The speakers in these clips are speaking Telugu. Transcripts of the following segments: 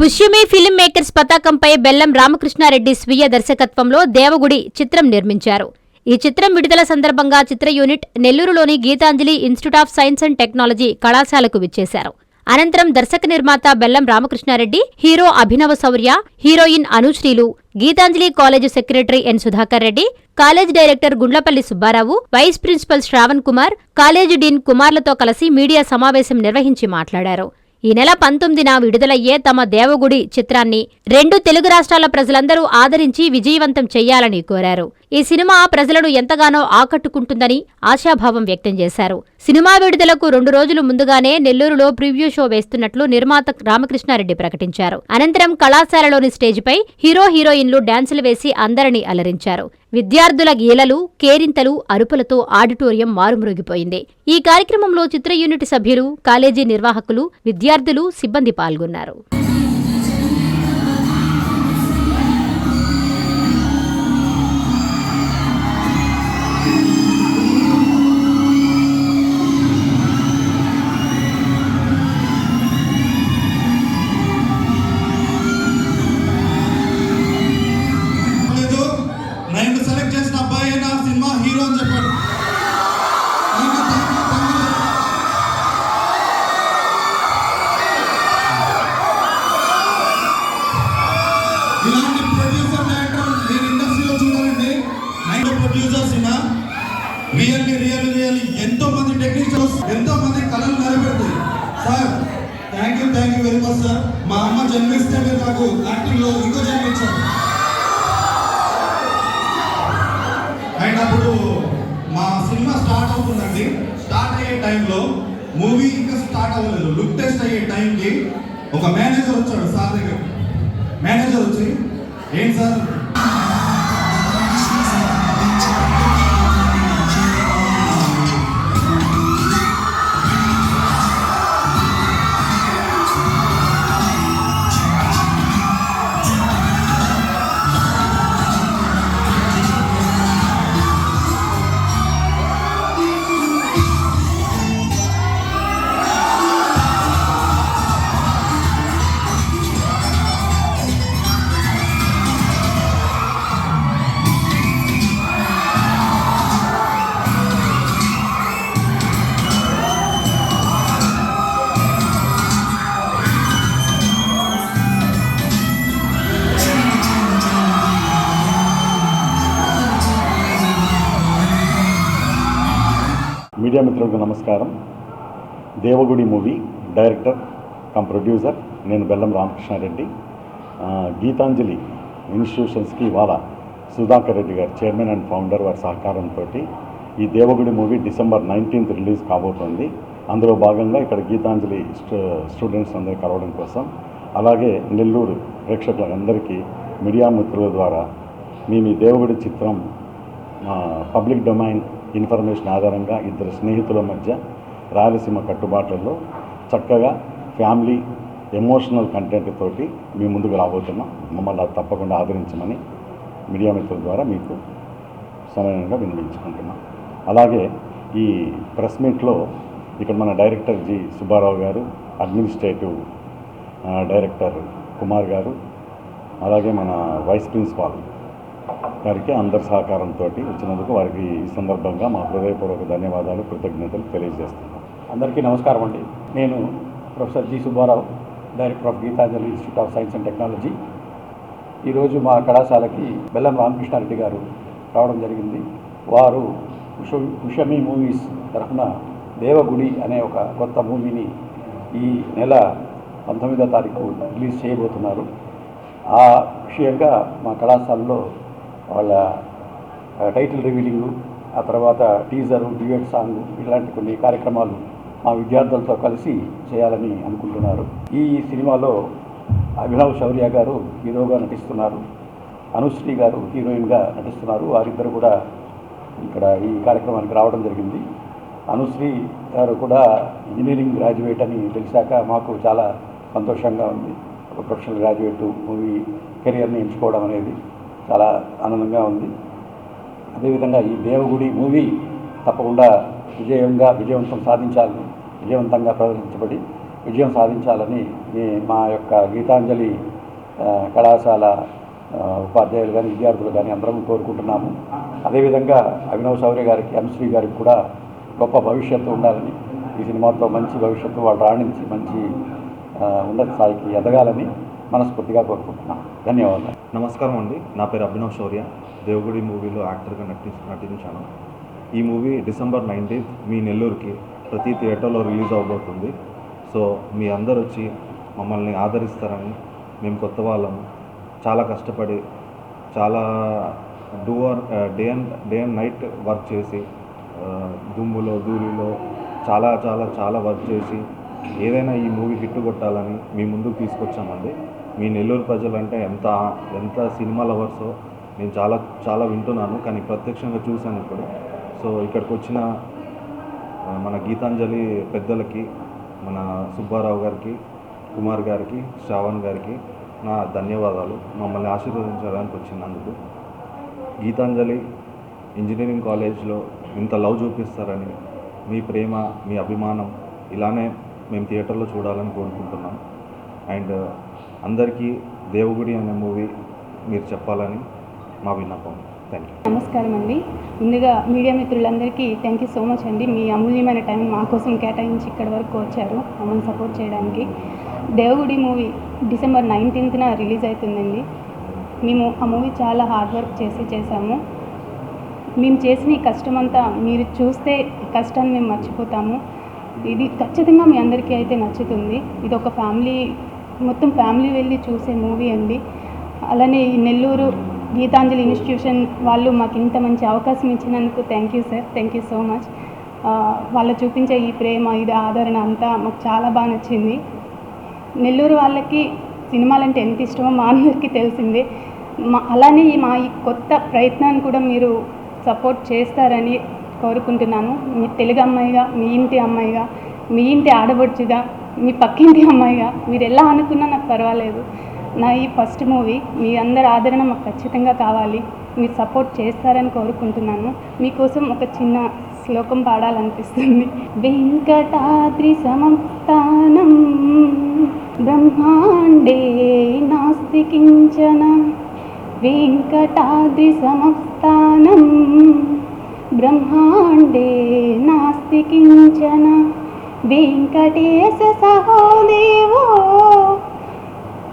పుష్యమి ఫిల్మ్ మేకర్స్ పతాకంపై బెల్లం రామకృష్ణారెడ్డి స్వీయ దర్శకత్వంలో దేవగుడి చిత్రం నిర్మించారు. ఈ చిత్రం విడుదల సందర్భంగా చిత్ర యూనిట్ నెల్లూరులోని Gitanjali institute of science and technology కళాశాలకు విచ్చేశారు. అనంతరం దర్శక నిర్మాత Bellam Ramakrishna Reddy hero Abhinava Shourya heroine అనుశ్రీలు Gitanjali college secretary N Sudhakar Reddy college director Gundlapalli Subbarao vice principal Shravan Kumar college dean కుమార్లతో కలిసి మీడియా సమావేశం నిర్వహించి మాట్లాడారు. ఈ నెల పంతొమ్మిదిన విడుదలయ్యే తమ దేవగుడి చిత్రాన్ని రెండు తెలుగు రాష్ట్రాల ప్రజలందరూ ఆదరించి విజయవంతం చేయాలని కోరారు. ఈ సినిమా ప్రజలను ఎంతగానో ఆకట్టుకుంటుందని ఆశాభావం వ్యక్తం చేశారు. సినిమా విడుదలకు రెండు రోజులు ముందుగానే నెల్లూరులో ప్రివ్యూ షో వేస్తున్నట్లు నిర్మాత రామకృష్ణారెడ్డి ప్రకటించారు. అనంతరం కళాశాలలోని స్టేజిపై హీరో హీరోయిన్లు డాన్సులు వేసి అందరినీ అలరించారు. విద్యార్థుల గీలలు కేరింతలు అరుపులతో ఆడిటోరియం మారుమ్రోగిపోయింది. ఈ కార్యక్రమంలో చిత్ర యూనిట్ సభ్యులు కాలేజీ నిర్వాహకులు విద్యార్థులు సిబ్బంది పాల్గొన్నారు. Thank you thank you very much sir మా అమ్మ జన్మిస్తే మీరు నాకు యాక్టింగ్లో ఇంకో జన్మించారు అండ్ అప్పుడు మా సినిమా స్టార్ట్ అవుతుందండి. స్టార్ట్ అయ్యే టైంలో మూవీ ఇంకా స్టార్ట్ అవ్వలేదు. లుక్ టెస్ట్ అయ్యే టైంకి ఒక మేనేజర్ వచ్చాడు సార్ దగ్గర మేనేజర్ వచ్చి ఏంటి సార్ మీడియా మిత్రులకు నమస్కారం. Devagudi movie director come producer నేను బెల్లం రామకృష్ణారెడ్డి. గీతాంజలి ఇన్స్టిట్యూషన్స్కి ఇవాళ సుధాకర్ రెడ్డి గారు చైర్మన్ అండ్ ఫౌండర్ వారి సహకారంతో ఈ Devagudi movie December nineteenth release కాబోతోంది. అందులో భాగంగా ఇక్కడ గీతాంజలి స్టూ స్టూడెంట్స్ అందరూ కలవడం కోసం అలాగే నెల్లూరు ప్రేక్షకులందరికీ మీడియా మిత్రుల ద్వారా మేము ఈ దేవగుడి చిత్రం పబ్లిక్ డొమైన్ ఇన్ఫర్మేషన్ ఆధారంగా ఇద్దరు స్నేహితుల మధ్య రాయలసీమ కట్టుబాట్లలో చక్కగా ఫ్యామిలీ ఎమోషనల్ కంటెంట్ తోటి మీ ముందుకు రాబోతున్నాం. మమ్మల్ని తప్పకుండా ఆదరించమని మీడియా మిత్రుల ద్వారా మీకు సమయంగా వినిపించుకుంటున్నాం. అలాగే ఈ ప్రెస్ మీట్లో ఇక్కడ మన డైరెక్టర్ జి సుబ్బారావు గారు అడ్మినిస్ట్రేటివ్ డైరెక్టర్ కుమార్ గారు అలాగే మన వైస్ ప్రిన్సిపాల్ వారికి అందరి సహకారంతో వచ్చినందుకు వారికి ఈ సందర్భంగా మా హృదయపూర్వక ధన్యవాదాలు కృతజ్ఞతలు తెలియజేస్తున్నాను అందరికీ నమస్కారం అండి. నేను professor G Subbarao director of Gitanjali institute of science and technology. ఈరోజు మా కళాశాలకి బెల్లం రామకృష్ణారెడ్డి గారు రావడం జరిగింది. వారు ఉష ఉషమి మూవీస్ తరఫున దేవగుడి అనే ఒక కొత్త మూవీని ఈ నెల పంతొమ్మిదో తారీఖు రిలీజ్ చేయబోతున్నారు. ఆ విషయంగా మా కళాశాలలో వాళ్ళ టైటిల్ రివీలింగు ఆ తర్వాత టీజరు డ్యూయట్ సాంగ్ ఇలాంటి కొన్ని కార్యక్రమాలు మా విద్యార్థులతో కలిసి చేయాలని అనుకుంటున్నారు. ఈ సినిమాలో అభినవ్ శౌర్య గారు హీరోగా నటిస్తున్నారు. అనుశ్రీ గారు హీరోయిన్గా నటిస్తున్నారు. వారిద్దరు కూడా ఇక్కడ ఈ కార్యక్రమానికి రావడం జరిగింది. అనుశ్రీ గారు కూడా ఇంజనీరింగ్ గ్రాడ్యుయేట్ అని తెలిసాక మాకు చాలా సంతోషంగా ఉంది. ఒక ప్రొఫెషనల్ గ్రాడ్యుయేట్ మూవీ కెరియర్ని ఎంచుకోవడం అనేది. చాలా ఆనందంగా ఉంది. అదేవిధంగా ఈ దేవగుడి మూవీ తప్పకుండా విజయంగా విజయవంతం సాధించాలని విజయవంతంగా ప్రదర్శించబడి విజయం సాధించాలని మా యొక్క గీతాంజలి కళాశాల ఉపాధ్యాయులు కానీ విద్యార్థులు కానీ అందరం కోరుకుంటున్నాము. అదేవిధంగా అభినవ్ శౌర్య గారికి ఎంశ్రీ గారికి కూడా గొప్ప భవిష్యత్తు ఉండాలని ఈ సినిమాతో మంచి భవిష్యత్తు వాళ్ళు రాణించి మంచి ఉన్నత స్థాయికి ఎదగాలని మనస్ఫూర్తిగా కోరుకుంటున్నాను. ధన్యవాదాలు. నమస్కారం అండి. నా పేరు అభినవ్ శౌర్య. దేవుగుడి మూవీలో యాక్టర్గా నటి నటించాను ఈ మూవీ డిసెంబర్ నైన్టీన్త్ మీ నెల్లూరుకి ప్రతి థియేటర్లో రిలీజ్ అవబోతుంది. సో మీ అందరు వచ్చి మమ్మల్ని ఆదరిస్తారని మేము కొత్త వాళ్ళం. చాలా కష్టపడి చాలా do day and day and night work చేసి దుమ్ములో ధూళిలో చాలా చాలా చాలా వర్క్ చేసి ఏదైనా ఈ మూవీ హిట్ కొట్టాలని మీ ముందుకు తీసుకొచ్చామండి. మీ నెల్లూరు ప్రజలంటే ఎంత ఎంత సినిమా లవర్సో నేను చాలా చాలా వింటున్నాను కానీ ప్రత్యక్షంగా చూశాను ఇప్పుడు. సో ఇక్కడికి వచ్చిన మన గీతాంజలి పెద్దలకి మన సుబ్బారావు గారికి కుమార్ గారికి శ్రావణ్ గారికి నా ధన్యవాదాలు. మమ్మల్ని ఆశీర్వదించడానికి వచ్చినందుకు. గీతాంజలి ఇంజనీరింగ్ కాలేజ్లో ఇంత లవ్ చూపిస్తారని మీ ప్రేమ మీ అభిమానం ఇలానే మేము థియేటర్లో చూడాలని కోరుకుంటున్నాం. అండ్ అందరికీ దేవగుడి అనే మూవీ మీరు చెప్పాలని మా విన్నపం. థ్యాంక్ యూ నమస్కారం అండి. ముందుగా మీడియా మిత్రులందరికీ థ్యాంక్ యూ సో మచ్ అండి. మీ అమూల్యమైన టైం మా కోసం కేటాయించి ఇక్కడి వరకు వచ్చారు. మమ్మల్ని సపోర్ట్ చేయడానికి. దేవగుడి మూవీ డిసెంబర్ నైన్టీన్త్న రిలీజ్ అవుతుందండి. మేము ఆ మూవీ చాలా హార్డ్ వర్క్ చేసి చేశాము. మేము చేసిన ఈ కష్టం అంతా మీరు చూస్తే కష్టాన్ని మేము మర్చిపోతాము. ఇది ఖచ్చితంగా మీ అందరికీ అయితే నచ్చుతుంది. ఇది ఒక ఫ్యామిలీ మొత్తం ఫ్యామిలీ వెళ్ళి చూసే మూవీ అండి. అలానే ఈ నెల్లూరు గీతాంజలి ఇన్స్టిట్యూషన్ వాళ్ళు మాకు ఇంత మంచి అవకాశం ఇచ్చినందుకు thank you sir thank you so much వాళ్ళు చూపించే ఈ ప్రేమ ఇది ఆదరణ అంతా మాకు చాలా బాగా నచ్చింది. నెల్లూరు వాళ్ళకి సినిమాలంటే ఎంత ఇష్టమో మా అందరికీ తెలిసిందే. మా అలానే ఈ మా ఈ కొత్త ప్రయత్నాన్ని కూడా మీరు సపోర్ట్ చేస్తారని కోరుకుంటున్నాను మీ తెలుగు అమ్మాయిగా మీ ఇంటి అమ్మాయిగా మీ ఇంటి ఆడబడుచుగా మీ పక్కింటి అమ్మాయిగా మీరు ఎలా అనుకున్నా నాకు పర్వాలేదు. నా ఈ ఫస్ట్ మూవీ మీ అందరి ఆదరణ మాకు ఖచ్చితంగా కావాలి. మీరు సపోర్ట్ చేస్తారని కోరుకుంటున్నాను. మీకోసం ఒక చిన్న శ్లోకం పాడాలనిపిస్తుంది. వెంకటాద్రి సమస్థానం బ్రహ్మాండే నాస్తి కించన వెంకటాద్రి సమస్థానం బ్రహ్మాండే నాస్తి కించన వెంకటేశ సహోదేవో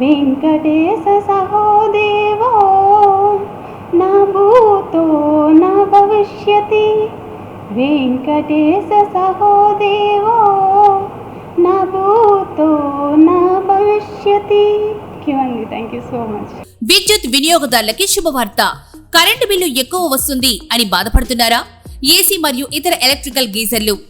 వెంకటేశ సహోదేవో నా భూతో నా భవిష్యతి. వెంకటేశ సహోదేవో నా భూతో నా భవిష్యతి. అండి థ్యాంక్ యూ సో మచ్ విద్యుత్ వినియోగదారులకి శుభవార్త. కరెంటు బిల్లు ఎక్కువ వస్తుంది అని బాధపడుతున్నారా? ఏసీ మరియు ఇతర ఎలక్ట్రికల్ గీజర్లు.